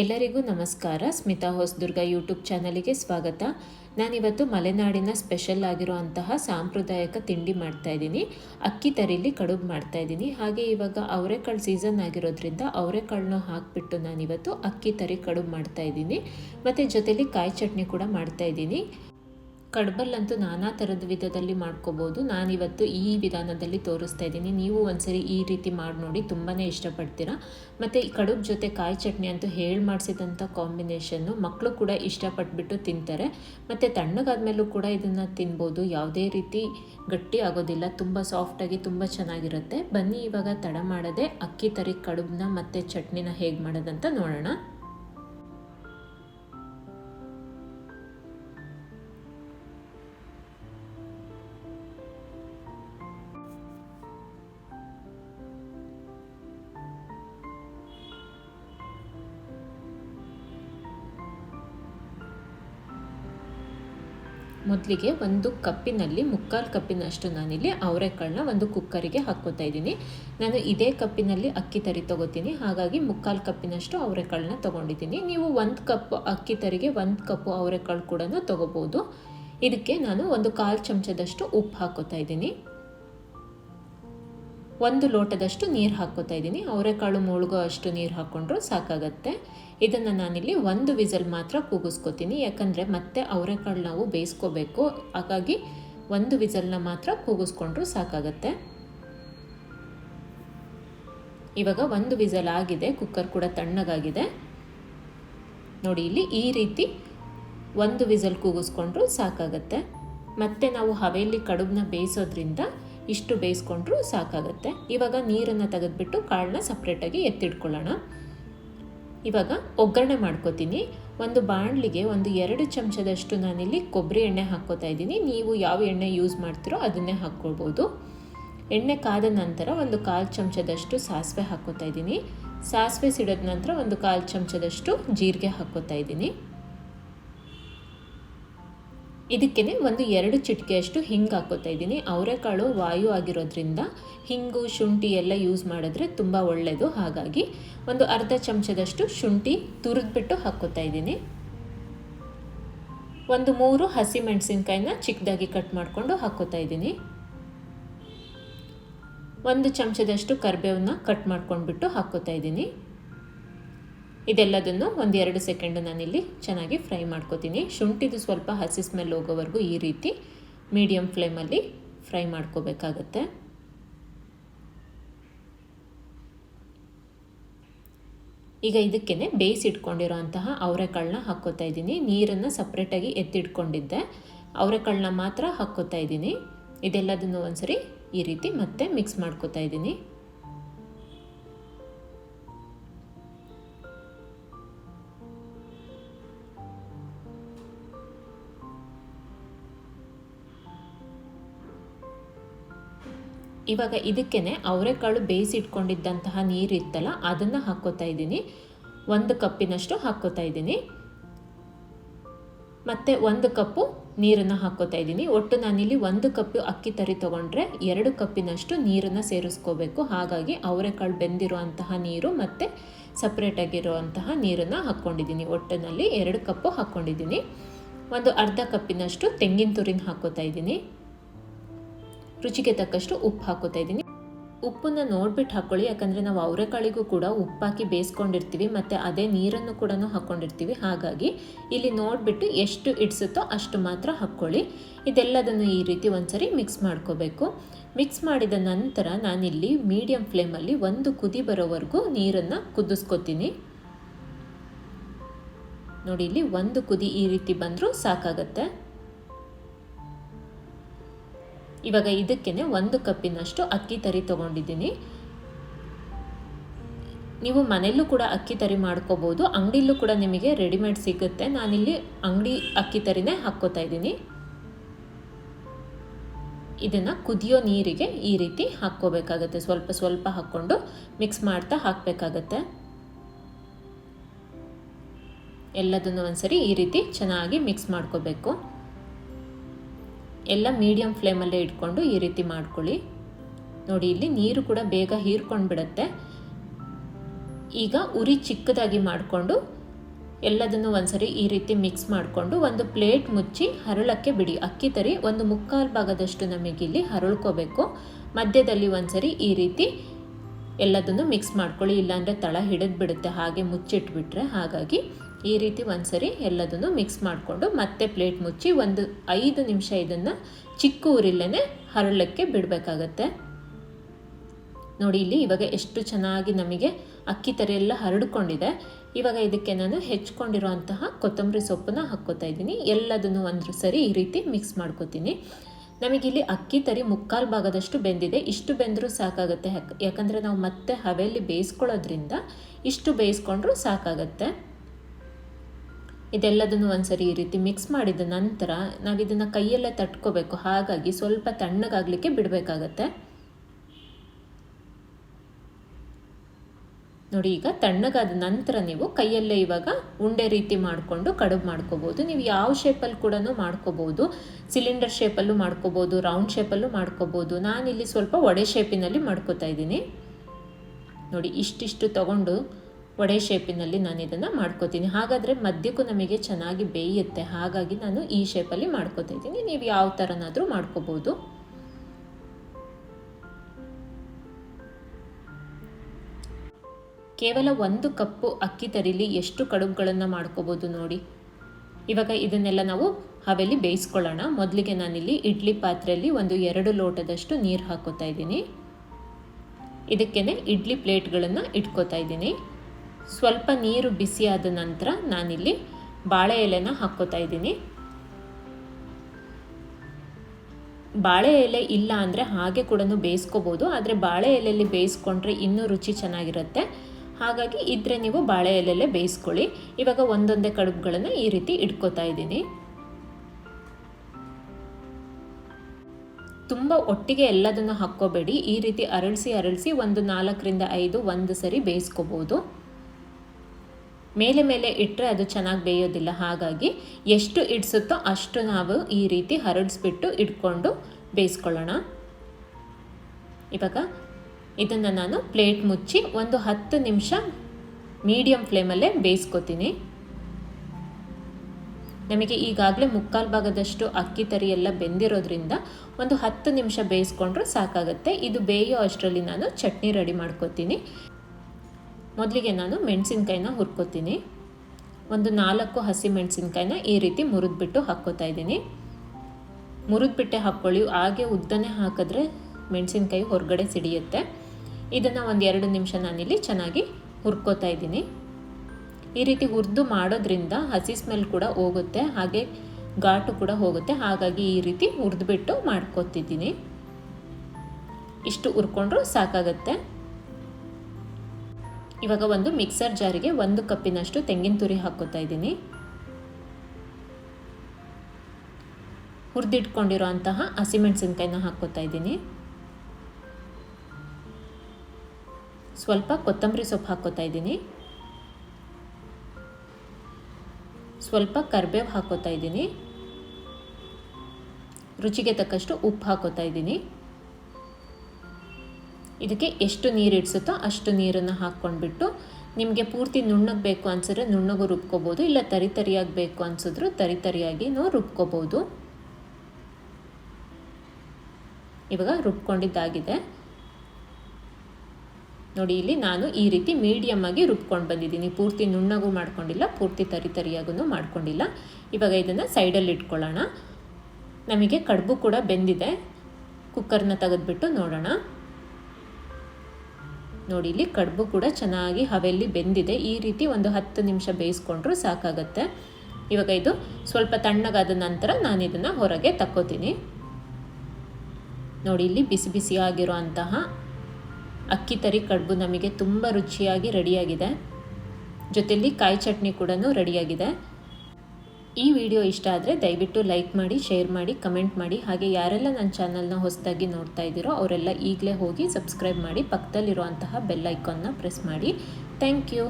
ಎಲ್ಲರಿಗೂ ನಮಸ್ಕಾರ. ಸ್ಮಿತಾ ಹೊಸದುರ್ಗ ಯೂಟ್ಯೂಬ್ ಚಾನಲಿಗೆ ಸ್ವಾಗತ. ನಾನಿವತ್ತು ಮಲೆನಾಡಿನ ಸ್ಪೆಷಲ್ ಆಗಿರುವಂತಹ ಸಾಂಪ್ರದಾಯಿಕ ತಿಂಡಿ ಮಾಡ್ತಾ ಇದ್ದೀನಿ. ಅಕ್ಕಿ ತರಿಲಿ ಕಡುಬು ಮಾಡ್ತಾ ಇದ್ದೀನಿ. ಹಾಗೆ ಇವಾಗ ಅವರೆಕಾಳು ಸೀಸನ್ ಆಗಿರೋದ್ರಿಂದ ಅವರೆಕಾಳನ್ನ ಹಾಕಿಬಿಟ್ಟು ನಾನಿವತ್ತು ಅಕ್ಕಿ ತರಿ ಕಡುಬು ಮಾಡ್ತಾ ಇದ್ದೀನಿ. ಮತ್ತು ಜೊತೆಲಿ ಕಾಯಿ ಚಟ್ನಿ ಕೂಡ ಮಾಡ್ತಾ ಇದ್ದೀನಿ. ಕಡ್ಬಲ್ಲಂತೂ ನಾನಾ ಥರದ ವಿಧದಲ್ಲಿ ಮಾಡ್ಕೋಬೋದು. ನಾನಿವತ್ತು ಈ ವಿಧಾನದಲ್ಲಿ ತೋರಿಸ್ತಾ ಇದ್ದೀನಿ. ನೀವು ಒಂದ್ಸರಿ ಈ ರೀತಿ ಮಾಡಿ ನೋಡಿ ತುಂಬಾ ಇಷ್ಟಪಡ್ತೀರಾ. ಮತ್ತು ಈ ಕಡುಬು ಜೊತೆ ಕಾಯಿ ಚಟ್ನಿ ಅಂತೂ ಹೇಳಿ ಮಾಡಿಸಿದಂಥ ಕಾಂಬಿನೇಷನ್ನು ಮಕ್ಕಳು ಕೂಡ ಇಷ್ಟಪಟ್ಬಿಟ್ಟು ತಿಂತಾರೆ. ಮತ್ತು ತಣ್ಣಗಾದ್ಮೇಲೂ ಕೂಡ ಇದನ್ನು ತಿನ್ಬೋದು. ಯಾವುದೇ ರೀತಿ ಗಟ್ಟಿ ಆಗೋದಿಲ್ಲ. ತುಂಬ ಸಾಫ್ಟಾಗಿ ತುಂಬ ಚೆನ್ನಾಗಿರುತ್ತೆ. ಬನ್ನಿ ಇವಾಗ ತಡ ಮಾಡದೆ ಅಕ್ಕಿ ತರಿ ಕಡುಬನ್ನ ಮತ್ತು ಚಟ್ನಿನ ಹೇಗೆ ಮಾಡೋದಂತ ನೋಡೋಣ. ಮೊದಲಿಗೆ ಒಂದು ಕಪ್ಪಿನಲ್ಲಿ, ಮುಕ್ಕಾಲು ಕಪ್ಪಿನಷ್ಟು ನಾನಿಲ್ಲಿ ಅವರೆಕಾಳನ್ನ ಒಂದು ಕುಕ್ಕರಿಗೆ ಹಾಕ್ಕೋತಾ ಇದ್ದೀನಿ. ನಾನು ಇದೇ ಕಪ್ಪಿನಲ್ಲಿ ಅಕ್ಕಿ ತರಿ ತೊಗೋತೀನಿ. ಹಾಗಾಗಿ ಮುಕ್ಕಾಲು ಕಪ್ಪಿನಷ್ಟು ಅವರೆಕಾಳನ್ನ ತೊಗೊಂಡಿದ್ದೀನಿ. ನೀವು ಒಂದು ಕಪ್ ಅಕ್ಕಿ ತರಿಗೆ ಒಂದು ಕಪ್ಪು ಅವರೆಕಾಳು ಕೂಡ ತೊಗೋಬೋದು. ಇದಕ್ಕೆ ನಾನು ಒಂದು ಕಾಲು ಚಮಚದಷ್ಟು ಉಪ್ಪು ಹಾಕೋತಾ ಇದ್ದೀನಿ. ಒಂದು ಲೋಟದಷ್ಟು ನೀರು ಹಾಕ್ಕೋತಾ ಇದ್ದೀನಿ. ಅವರೆಕಾಳು ಮುಳುಗೋ ಅಷ್ಟು ನೀರು ಹಾಕ್ಕೊಂಡ್ರು ಸಾಕಾಗತ್ತೆ. ಇದನ್ನು ನಾನಿಲ್ಲಿ ಒಂದು ವಿಸಲ್ ಮಾತ್ರ ಕೂಗಿಸ್ಕೊತೀನಿ. ಯಾಕಂದರೆ ಮತ್ತೆ ಅವರೆಕಾಳು ನಾವು ಬೇಯಿಸ್ಕೋಬೇಕು. ಹಾಗಾಗಿ ಒಂದು ವಿಸಲ್ನ ಮಾತ್ರ ಕೂಗಿಸ್ಕೊಂಡ್ರು ಸಾಕಾಗತ್ತೆ. ಇವಾಗ ಒಂದು ವಿಸಲ್ ಆಗಿದೆ. ಕುಕ್ಕರ್ ಕೂಡ ತಣ್ಣಗಾಗಿದೆ. ನೋಡಿ, ಇಲ್ಲಿ ಈ ರೀತಿ ಒಂದು ವಿಸಲ್ ಕೂಗಿಸ್ಕೊಂಡ್ರು ಸಾಕಾಗತ್ತೆ. ಮತ್ತೆ ನಾವು ಹವೆಯಲ್ಲಿ ಕಡುಬನ್ನ ಬೇಯಿಸೋದ್ರಿಂದ ಇಷ್ಟು ಬೇಯಿಸ್ಕೊಂಡ್ರು ಸಾಕಾಗುತ್ತೆ. ಇವಾಗ ನೀರನ್ನು ತೆಗೆದುಬಿಟ್ಟು ಕಾಳನ್ನ ಸಪ್ರೇಟಾಗಿ ಎತ್ತಿಡ್ಕೊಳ್ಳೋಣ ಇವಾಗ ಒಗ್ಗರಣೆ ಮಾಡ್ಕೋತೀನಿ. ಒಂದು ಬಾಣಲಿಗೆ ಒಂದು ಎರಡು ಚಮಚದಷ್ಟು ನಾನಿಲ್ಲಿ ಕೊಬ್ಬರಿ ಎಣ್ಣೆ ಹಾಕ್ಕೋತಾ ಇದ್ದೀನಿ. ನೀವು ಯಾವ ಎಣ್ಣೆ ಯೂಸ್ ಮಾಡ್ತೀರೋ ಅದನ್ನೇ ಹಾಕ್ಕೊಳ್ಬೋದು. ಎಣ್ಣೆ ಕಾದ ನಂತರ ಒಂದು ಕಾಲು ಚಮಚದಷ್ಟು ಸಾಸಿವೆ ಹಾಕ್ಕೋತಾ ಇದ್ದೀನಿ. ಸಾಸಿವೆ ಸಿಡೋದ ನಂತರ ಒಂದು ಕಾಲು ಚಮಚದಷ್ಟು ಜೀರಿಗೆ ಹಾಕ್ಕೋತಾ ಇದ್ದೀನಿ. ಇದಕ್ಕೆ ಒಂದು ಎರಡು ಚಿಟಿಕೆಯಷ್ಟು ಹಿಂಗೆ ಹಾಕೋತಾ ಇದ್ದೀನಿ. ಅವರೆಕಾಳು ವಾಯು ಆಗಿರೋದ್ರಿಂದ ಹಿಂಗು, ಶುಂಠಿ ಎಲ್ಲ ಯೂಸ್ ಮಾಡಿದ್ರೆ ತುಂಬ ಒಳ್ಳೆಯದು ಹಾಗಾಗಿ ಒಂದು ಅರ್ಧ ಚಮಚದಷ್ಟು ಶುಂಠಿ ತುರಿದ್ಬಿಟ್ಟು ಹಾಕೋತಾ ಇದ್ದೀನಿ. ಒಂದು ಮೂರು ಹಸಿ ಮೆಣಸಿನ್ಕಾಯಿನ ಚಿಕ್ಕದಾಗಿ ಕಟ್ ಮಾಡಿಕೊಂಡು ಹಾಕೋತಾ ಇದ್ದೀನಿ. ಒಂದು ಚಮಚದಷ್ಟು ಕರಿಬೇವನ್ನ ಕಟ್ ಮಾಡ್ಕೊಂಡ್ಬಿಟ್ಟು ಹಾಕೋತಾ ಇದ್ದೀನಿ. ಇದೆಲ್ಲದನ್ನು ಒಂದು ಎರಡು ಸೆಕೆಂಡ್ ನಾನಿಲ್ಲಿ ಚೆನ್ನಾಗಿ ಫ್ರೈ ಮಾಡ್ಕೋತೀನಿ. ಶುಂಠಿದು ಸ್ವಲ್ಪ ಹಸಿ ಸ್ಮೆಲ್ ಹೋಗೋವರೆಗೂ ಈ ರೀತಿ ಮೀಡಿಯಮ್ ಫ್ಲೇಮಲ್ಲಿ ಫ್ರೈ ಮಾಡ್ಕೋಬೇಕಾಗತ್ತೆ. ಈಗ ಇದಕ್ಕೇ ಬೇಯಿಸಿಟ್ಕೊಂಡಿರೋ ಅಂತಹ ಅವರೆಕಾಳನ್ನ ಹಾಕ್ಕೋತಾ ಇದ್ದೀನಿ. ನೀರನ್ನು ಸಪ್ರೇಟಾಗಿ ಎತ್ತಿಟ್ಕೊಂಡಿದ್ದೆ. ಅವರೆಕಾಳನ್ನ ಮಾತ್ರ ಹಾಕ್ಕೋತಾ ಇದ್ದೀನಿ. ಇದೆಲ್ಲದನ್ನು ಒಂದ್ಸರಿ ಈ ರೀತಿ ಮತ್ತೆ ಮಿಕ್ಸ್ ಮಾಡ್ಕೋತಾ ಇದ್ದೀನಿ. ಇವಾಗ ಇದಕ್ಕೇ ಅವರೆಕಾಳು ಬೇಯಿಸಿಟ್ಕೊಂಡಿದ್ದಂತಹ ನೀರಿತ್ತಲ್ಲ, ಅದನ್ನು ಹಾಕ್ಕೋತಾ ಇದ್ದೀನಿ. ಒಂದು ಕಪ್ಪಿನಷ್ಟು ಹಾಕ್ಕೋತಾ ಇದ್ದೀನಿ. ಮತ್ತು ಒಂದು ಕಪ್ಪು ನೀರನ್ನು ಹಾಕ್ಕೋತಾ ಇದ್ದೀನಿ. ಒಟ್ಟು ನಾನಿಲ್ಲಿ ಒಂದು ಕಪ್ಪು ಅಕ್ಕಿ ತರಿ ತೊಗೊಂಡ್ರೆ ಎರಡು ಕಪ್ಪಿನಷ್ಟು ನೀರನ್ನು ಸೇರಿಸ್ಕೋಬೇಕು. ಹಾಗಾಗಿ ಅವರೆಕಾಳು ಬೆಂದಿರುವಂತಹ ನೀರು ಮತ್ತು ಸಪ್ರೇಟಾಗಿರುವಂತಹ ನೀರನ್ನು ಹಾಕ್ಕೊಂಡಿದ್ದೀನಿ. ಒಟ್ಟಿನಲ್ಲಿ ಎರಡು ಕಪ್ಪು ಹಾಕ್ಕೊಂಡಿದ್ದೀನಿ. ಒಂದು ಅರ್ಧ ಕಪ್ಪಿನಷ್ಟು ತೆಂಗಿನ ತುರಿನ ಹಾಕ್ಕೋತಾ ಇದ್ದೀನಿ. ರುಚಿಗೆ ತಕ್ಕಷ್ಟು ಉಪ್ಪು ಹಾಕೋತಾ ಇದ್ದೀನಿ. ಉಪ್ಪನ್ನ ನೋಡ್ಬಿಟ್ಟು ಹಾಕ್ಕೊಳ್ಳಿ ಯಾಕಂದರೆ ನಾವು ಅವರೆಕಾಳಿಗೂ ಕೂಡ ಉಪ್ಪಾಕಿ ಬೇಯಿಸ್ಕೊಂಡಿರ್ತೀವಿ, ಮತ್ತು ಅದೇ ನೀರನ್ನು ಕೂಡ ಹಾಕ್ಕೊಂಡಿರ್ತೀವಿ ಹಾಗಾಗಿ ಇಲ್ಲಿ ನೋಡಿಬಿಟ್ಟು ಎಷ್ಟು ಇಡ್ಸುತ್ತೋ ಅಷ್ಟು ಮಾತ್ರ ಹಾಕ್ಕೊಳ್ಳಿ ಇದೆಲ್ಲದನ್ನು ಈ ರೀತಿ ಒಂದ್ಸರಿ ಮಿಕ್ಸ್ ಮಾಡ್ಕೋಬೇಕು. ಮಿಕ್ಸ್ ಮಾಡಿದ ನಂತರ ನಾನಿಲ್ಲಿ ಮೀಡಿಯಮ್ ಫ್ಲೇಮಲ್ಲಿ ಒಂದು ಕುದಿ ಬರೋವರೆಗೂ ನೀರನ್ನು ಕುದಿಸ್ಕೊತೀನಿ. ನೋಡಿ, ಇಲ್ಲಿ ಒಂದು ಕುದಿ ಈ ರೀತಿ ಬಂದರೂ ಸಾಕಾಗತ್ತೆ. ಇವಾಗ ಇದಕ್ಕೆ ಒಂದು ಕಪ್ಪಿನಷ್ಟು ಅಕ್ಕಿ ತರಿ ತೊಗೊಂಡಿದ್ದೀನಿ. ನೀವು ಮನೆಯಲ್ಲೂ ಕೂಡ ಅಕ್ಕಿ ತರಿ ಮಾಡ್ಕೋಬೋದು. ಅಂಗಡಿಲೂ ಕೂಡ ನಿಮಗೆ ರೆಡಿಮೇಡ್ ಸಿಗುತ್ತೆ. ನಾನಿಲ್ಲಿ ಅಂಗಡಿ ಅಕ್ಕಿ ತರಿನೇ ಹಾಕ್ಕೋತಾ ಇದ್ದೀನಿ. ಇದನ್ನು ಕುದಿಯೋ ನೀರಿಗೆ ಈ ರೀತಿ ಹಾಕ್ಕೋಬೇಕಾಗತ್ತೆ. ಸ್ವಲ್ಪ ಸ್ವಲ್ಪ ಹಾಕ್ಕೊಂಡು ಮಿಕ್ಸ್ ಮಾಡ್ತಾ ಹಾಕಬೇಕಾಗತ್ತೆ. ಎಲ್ಲದನ್ನು ಒಂದ್ಸರಿ ಈ ರೀತಿ ಚೆನ್ನಾಗಿ ಮಿಕ್ಸ್ ಮಾಡ್ಕೋಬೇಕು. ಎಲ್ಲ ಮೀಡಿಯಮ್ ಫ್ಲೇಮಲ್ಲೇ ಇಟ್ಕೊಂಡು ಈ ರೀತಿ ಮಾಡ್ಕೊಳ್ಳಿ. ನೋಡಿ, ಇಲ್ಲಿ ನೀರು ಕೂಡ ಬೇಗ ಹೀರ್ಕೊಂಡು ಬಿಡುತ್ತೆ ಈಗ ಉರಿ ಚಿಕ್ಕದಾಗಿ ಮಾಡಿಕೊಂಡು ಎಲ್ಲದನ್ನು ಒಂದ್ಸರಿ ಈ ರೀತಿ ಮಿಕ್ಸ್ ಮಾಡಿಕೊಂಡು ಒಂದು ಪ್ಲೇಟ್ ಮುಚ್ಚಿ ಹರಳಕ್ಕೆ ಬಿಡಿ. ಅಕ್ಕಿ ತರಿ ಒಂದು ಮುಕ್ಕಾಲು ಭಾಗದಷ್ಟು ನಮಗಿಲ್ಲಿ ಹರಳ್ಕೋಬೇಕು. ಮಧ್ಯದಲ್ಲಿ ಒಂದ್ಸರಿ ಈ ರೀತಿ ಎಲ್ಲದನ್ನು ಮಿಕ್ಸ್ ಮಾಡ್ಕೊಳ್ಳಿ. ಇಲ್ಲಾಂದರೆ ತಳ ಹಿಡಿದು ಬಿಡುತ್ತೆ ಹಾಗೆ ಮುಚ್ಚಿಟ್ಬಿಟ್ರೆ ಹಾಗಾಗಿ ಈ ರೀತಿ ಒಂದ್ಸರಿ ಎಲ್ಲದನ್ನು ಮಿಕ್ಸ್ ಮಾಡಿಕೊಂಡು ಮತ್ತೆ ಪ್ಲೇಟ್ ಮುಚ್ಚಿ ಒಂದು ಐದು ನಿಮಿಷ ಇದನ್ನು ಚಿಕ್ಕ ಊರಿಲ್ಲೇ ಹರಳಕ್ಕೆ ಬಿಡಬೇಕಾಗತ್ತೆ. ನೋಡಿ ಇಲ್ಲಿ ಇವಾಗ ಎಷ್ಟು ಚೆನ್ನಾಗಿ ನಮಗೆ ಅಕ್ಕಿ ತರಿ ಎಲ್ಲ ಹರಡ್ಕೊಂಡಿದೆ. ಇವಾಗ ಇದಕ್ಕೆ ನಾನು ಹೆಚ್ಕೊಂಡಿರುವಂತಹ ಕೊತ್ತಂಬರಿ ಸೊಪ್ಪನ್ನ ಹಾಕ್ಕೋತಾ ಇದ್ದೀನಿ. ಎಲ್ಲದನ್ನು ಒಂದು ಸರಿ ಈ ರೀತಿ ಮಿಕ್ಸ್ ಮಾಡ್ಕೋತೀನಿ. ನಮಗಿಲ್ಲಿ ಅಕ್ಕಿ ತರಿ ಮುಕ್ಕಾಲು ಭಾಗದಷ್ಟು ಬೆಂದಿದೆ. ಇಷ್ಟು ಬೆಂದರೂ ಸಾಕಾಗುತ್ತೆ. ಯಾಕಂದರೆ ನಾವು ಮತ್ತೆ ಹವೆಯಲ್ಲಿ ಬೇಯಿಸ್ಕೊಳ್ಳೋದ್ರಿಂದ ಇಷ್ಟು ಬೇಯಿಸ್ಕೊಂಡ್ರೂ ಸಾಕಾಗತ್ತೆ. ಇದೆಲ್ಲದನ್ನು ಒಂದ್ಸರಿ ಈ ರೀತಿ ಮಿಕ್ಸ್ ಮಾಡಿದ ನಂತರ ನಾವು ಇದನ್ನು ಕೈಯಲ್ಲೇ ತಟ್ಕೋಬೇಕು. ಹಾಗಾಗಿ ಸ್ವಲ್ಪ ತಣ್ಣಗಾಗಲಿಕ್ಕೆ ಬಿಡಬೇಕಾಗತ್ತೆ. ನೋಡಿ, ಈಗ ತಣ್ಣಗಾದ ನಂತರ ನೀವು ಕೈಯಲ್ಲೇ ಇವಾಗ ಉಂಡೆ ರೀತಿ ಮಾಡಿಕೊಂಡು ಕಡುಬು ಮಾಡ್ಕೋಬೋದು. ನೀವು ಯಾವ ಶೇಪಲ್ಲಿ ಕೂಡ ಮಾಡ್ಕೋಬೋದು. ಸಿಲಿಂಡರ್ ಶೇಪಲ್ಲೂ ಮಾಡ್ಕೋಬೋದು ರೌಂಡ್ ಶೇಪಲ್ಲೂ ಮಾಡ್ಕೋಬೋದು. ನಾನಿಲ್ಲಿ ಸ್ವಲ್ಪ ಒಡೆ ಶೇಪಿನಲ್ಲಿ ಮಾಡ್ಕೋತಾ ಇದ್ದೀನಿ. ನೋಡಿ, ಇಷ್ಟಿಷ್ಟು ತಗೊಂಡು ಒಡೆ ಶೇಪಿನಲ್ಲಿ ನಾನು ಇದನ್ನು ಮಾಡ್ಕೋತೀನಿ. ಹಾಗಾದರೆ ಮಧ್ಯಕ್ಕೂ ನಮಗೆ ಚೆನ್ನಾಗಿ ಬೇಯುತ್ತೆ. ಹಾಗಾಗಿ ನಾನು ಈ ಶೇಪಲ್ಲಿ ಮಾಡ್ಕೋತಾ ಇದ್ದೀನಿ. ನೀವು ಯಾವ ಥರನಾದರೂ ಮಾಡ್ಕೋಬೋದು. ಕೇವಲ ಒಂದು ಕಪ್ಪು ಅಕ್ಕಿ ತರಿಲಿ ಎಷ್ಟು ಕಡುಬುಗಳನ್ನು ಮಾಡ್ಕೋಬೋದು ನೋಡಿ. ಇವಾಗ ಇದನ್ನೆಲ್ಲ ನಾವು ಹವೆಲಿ ಬೇಯಿಸ್ಕೊಳ್ಳೋಣ. ಮೊದಲಿಗೆ ನಾನಿಲ್ಲಿ ಇಡ್ಲಿ ಪಾತ್ರೆಯಲ್ಲಿ ಒಂದು ಎರಡು ಲೋಟದಷ್ಟು ನೀರು ಹಾಕೋತಾ ಇದ್ದೀನಿ. ಇದಕ್ಕೇ ಇಡ್ಲಿ ಪ್ಲೇಟ್ಗಳನ್ನು ಇಟ್ಕೋತಾ ಇದ್ದೀನಿ. ಸ್ವಲ್ಪ ನೀರು ಬಿಸಿಯಾದ ನಂತರ ನಾನಿಲ್ಲಿ ಬಾಳೆ ಎಲೆನ ಹಾಕ್ಕೋತಾ ಇದ್ದೀನಿ. ಬಾಳೆ ಎಲೆ ಇಲ್ಲ ಅಂದರೆ ಹಾಗೆ ಕೂಡ ಬೇಯಿಸ್ಕೋಬೋದು, ಆದರೆ ಬಾಳೆ ಎಲೆಯಲ್ಲಿ ಬೇಯಿಸ್ಕೊಂಡ್ರೆ ಇನ್ನೂ ರುಚಿ ಚೆನ್ನಾಗಿರುತ್ತೆ. ಹಾಗಾಗಿ ಇದ್ರೆ ನೀವು ಬಾಳೆ ಎಲೆಯಲ್ಲೇ ಬೇಯಿಸ್ಕೊಳ್ಳಿ. ಇವಾಗ ಒಂದೊಂದೇ ಕಡುಬುಗಳನ್ನು ಈ ರೀತಿ ಇಟ್ಕೋತಾ ಇದ್ದೀನಿ. ತುಂಬ ಒಟ್ಟಿಗೆ ಎಲ್ಲದನ್ನು ಹಾಕ್ಕೋಬೇಡಿ. ಈ ರೀತಿ ಅರಳಿಸಿ ಅರಳಿಸಿ ಒಂದು ನಾಲ್ಕರಿಂದ ಐದು ಒಂದು ಸರಿ ಬೇಯಿಸ್ಕೋಬೋದು. ಮೇಲೆ ಮೇಲೆ ಇಟ್ಟರೆ ಅದು ಚೆನ್ನಾಗಿ ಬೇಯೋದಿಲ್ಲ. ಹಾಗಾಗಿ ಎಷ್ಟು ಇಡಿಸುತ್ತೋ ಅಷ್ಟು ನಾವು ಈ ರೀತಿ ಹರಡಿಸ್ಬಿಟ್ಟು ಇಟ್ಕೊಂಡು ಬೇಯಿಸ್ಕೊಳ್ಳೋಣ. ಇವಾಗ ಇದನ್ನು ನಾನು ಪ್ಲೇಟ್ ಮುಚ್ಚಿ ಒಂದು ಹತ್ತು ನಿಮಿಷ ಮೀಡಿಯಮ್ ಫ್ಲೇಮಲ್ಲೇ ಬೇಯಿಸ್ಕೊತೀನಿ. ನಮಗೆ ಈಗಾಗಲೇ ಮುಕ್ಕಾಲು ಭಾಗದಷ್ಟು ಅಕ್ಕಿ ತರಿ ಎಲ್ಲ ಬೆಂದಿರೋದ್ರಿಂದ ಒಂದು ಹತ್ತು ನಿಮಿಷ ಬೇಯಿಸ್ಕೊಂಡ್ರೆ ಸಾಕಾಗುತ್ತೆ. ಇದು ಬೇಯೋ ಅಷ್ಟರಲ್ಲಿ ನಾನು ಚಟ್ನಿ ರೆಡಿ ಮಾಡ್ಕೋತೀನಿ. ಮೊದಲಿಗೆ ನಾನು ಮೆಣಸಿನ್ಕಾಯಿನ ಹುರ್ಕೋತೀನಿ. ಒಂದು ನಾಲ್ಕು ಹಸಿ ಮೆಣಸಿನ್ಕಾಯಿನ ಈ ರೀತಿ ಮುರಿದ್ಬಿಟ್ಟು ಹಾಕ್ಕೋತಾ ಇದ್ದೀನಿ. ಮುರಿದ್ಬಿಟ್ಟೆ ಹಾಕ್ಕೊಳ್ಳಿ ಹಾಗೆ ಉದ್ದನೆ ಹಾಕಿದ್ರೆ ಮೆಣಸಿನ್ಕಾಯಿ ಹೊರಗಡೆ ಸಿಡಿಯುತ್ತೆ. ಇದನ್ನು ಒಂದು ಎರಡು ನಿಮಿಷ ನಾನಿಲ್ಲಿ ಚೆನ್ನಾಗಿ ಹುರ್ಕೋತಾ ಇದ್ದೀನಿ. ಈ ರೀತಿ ಹುರಿದು ಮಾಡೋದ್ರಿಂದ ಹಸಿ ಸ್ಮೆಲ್ ಕೂಡ ಹೋಗುತ್ತೆ, ಹಾಗೆ ಘಾಟು ಕೂಡ ಹೋಗುತ್ತೆ. ಹಾಗಾಗಿ ಈ ರೀತಿ ಹುರಿದ್ಬಿಟ್ಟು ಮಾಡ್ಕೋತಿದ್ದೀನಿ. ಇಷ್ಟು ಹುರ್ಕೊಂಡ್ರೂ ಸಾಕಾಗತ್ತೆ. ಇವಾಗ ಒಂದು ಮಿಕ್ಸರ್ ಜಾರಿಗೆ ಒಂದು ಕಪ್ಪಿನಷ್ಟು ತೆಂಗಿನ ತುರಿ ಹಾಕ್ಕೋತಾ ಇದ್ದೀನಿ. ಹುರಿದಿಟ್ಕೊಂಡಿರೋ ಅಂತಹ ಹಸಿಮೆಣಸಿನ್ಕಾಯಿನ ಹಾಕ್ಕೋತಾ ಇದ್ದೀನಿ. ಸ್ವಲ್ಪ ಕೊತ್ತಂಬರಿ ಸೊಪ್ಪು ಹಾಕ್ಕೋತಾ ಇದ್ದೀನಿ. ಸ್ವಲ್ಪ ಕರ್ಬೇವು ಹಾಕ್ಕೋತಾ ಇದ್ದೀನಿ. ರುಚಿಗೆ ತಕ್ಕಷ್ಟು ಉಪ್ಪು ಹಾಕೋತಾ ಇದ್ದೀನಿ. ಇದಕ್ಕೆ ಎಷ್ಟು ನೀರು ಇಡಿಸುತ್ತೋ ಅಷ್ಟು ನೀರನ್ನು ಹಾಕ್ಕೊಂಡ್ಬಿಟ್ಟು ನಿಮಗೆ ಪೂರ್ತಿ ನುಣ್ಣಗೆ ಬೇಕು ಅನ್ಸಿದ್ರೆ ನುಣ್ಣಗೂ ರುಬ್ಕೋಬೋದು, ಇಲ್ಲ ತರಿ ತರಿಯಾಗಿ ಬೇಕು ಅನ್ಸಿದ್ರು ತರಿ ತರಿಯಾಗಿನೂ ರುಬ್ಕೋಬೋದು. ಇವಾಗ ರುಬ್ಕೊಂಡಿದ್ದಾಗಿದೆ. ನೋಡಿ, ಇಲ್ಲಿ ನಾನು ಈ ರೀತಿ ಮೀಡಿಯಮ್ ಆಗಿ ರುಬ್ಕೊಂಡು ಬಂದಿದ್ದೀನಿ. ಪೂರ್ತಿ ನುಣ್ಣಗೂ ಮಾಡ್ಕೊಂಡಿಲ್ಲ, ಪೂರ್ತಿ ತರಿ ತರಿಯಾಗೂ ಮಾಡ್ಕೊಂಡಿಲ್ಲ. ಇವಾಗ ಇದನ್ನು ಸೈಡಲ್ಲಿ ಇಟ್ಕೊಳ್ಳೋಣ. ನಮಗೆ ಕಡುಬು ಕೂಡ ಬೆಂದಿದೆ. ಕುಕ್ಕರ್ನ ತೆಗೆದುಬಿಟ್ಟು ನೋಡೋಣ. ನೋಡಿ, ಇಲ್ಲಿ ಕಡುಬು ಕೂಡ ಚೆನ್ನಾಗಿ ಹವೆಯಲ್ಲಿ ಬೆಂದಿದೆ. ಈ ರೀತಿ ಒಂದು ಹತ್ತು ನಿಮಿಷ ಬೇಯಿಸ್ಕೊಂಡ್ರೂ ಸಾಕಾಗತ್ತೆ. ಇವಾಗ ಇದು ಸ್ವಲ್ಪ ತಣ್ಣಗಾದ ನಂತರ ನಾನು ಇದನ್ನು ಹೊರಗೆ ತಕ್ಕೋತೀನಿ. ನೋಡಿ, ಇಲ್ಲಿ ಬಿಸಿ ಬಿಸಿ ಅಂತಹ ಅಕ್ಕಿ ತರಿ ಕಡುಬು ನಮಗೆ ತುಂಬ ರುಚಿಯಾಗಿ ರೆಡಿಯಾಗಿದೆ. ಜೊತೆಯಲ್ಲಿ ಕಾಯಿ ಚಟ್ನಿ ಕೂಡ ರೆಡಿಯಾಗಿದೆ. ಈ ವಿಡಿಯೋ ಇಷ್ಟ ಆದರೆ ದಯವಿಟ್ಟು ಲೈಕ್ ಮಾಡಿ, ಶೇರ್ ಮಾಡಿ, ಕಮೆಂಟ್ ಮಾಡಿ. ಹಾಗೆ ಯಾರೆಲ್ಲ ನನ್ನ ಚಾನಲ್ನ ಹೊಸದಾಗಿ ನೋಡ್ತಾ ಇದ್ದೀರೋ ಅವರೆಲ್ಲ ಈಗಲೇ ಹೋಗಿ ಸಬ್ಸ್ಕ್ರೈಬ್ ಮಾಡಿ, ಪಕ್ಕದಲ್ಲಿರುವಂತಹ ಬೆಲ್ ಐಕಾನ್ನ ಪ್ರೆಸ್ ಮಾಡಿ. Thank you.